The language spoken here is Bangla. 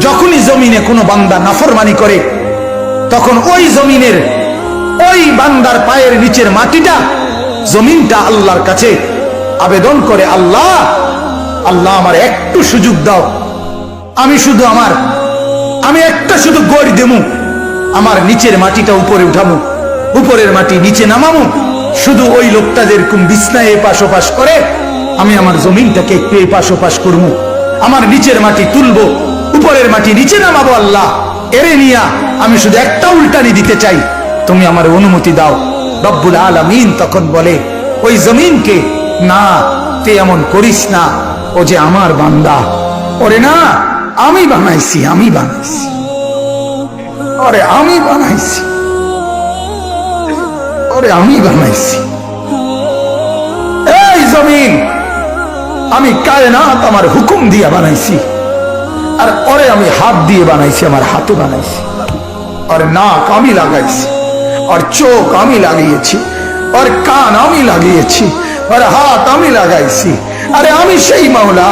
যখনই জমিনে কোনো বান্দা নাফরমানি করে, তখন ওই জমিনের ওই বান্দার পায়ের নিচের মাটিটা জমিনটা আল্লাহর কাছে আবেদন করে, আল্লাহ আল্লাহ আমার একটু সুযোগ দাও। আমি শুধু আমার, আমি একটা শুধু গড় দেমু। আমার নিচের মাটিটা উপরে উঠামু, উপরের মাটি নিচে নামামু। শুধু ওই লোকটা যেরকম বিছনায় এপাশ ওপাশ করে, আমি আমার জমিনটাকে একটু এপাশ ওপাশ করব আমার নিচের মাটি তুলবো উপরের মাটি নিচে নামাবো আল্লাহ। এরে নিয়া আমি শুধু একটা উল্টানি দিতে চাই। তুমি আমার অনুমতি দাও। রব্বুল আলামিন তখন বলে, ওই জমিনকে না তুই এমন করিস না। ও যে আমার বান্দা। ওরে না, আমি বানাইছি আমি বানাইছি। ওরে আমি বানাইছি। ওরে আমি বানাইছি। এই জমিন, আমি কায়নাত আমার হুকুম দিয়া বানাইছি। আর ওরে আমি হাত দিয়ে বানাইছি, আমার হাতে বানাইছি। আর নাক আমি লাগাইছি, আর চোখ আমি লাগিয়েছি, আর কান আমি লাগিয়েছি, আর হাত আমি লাগাইছি। আরে আমি সেই মাওলা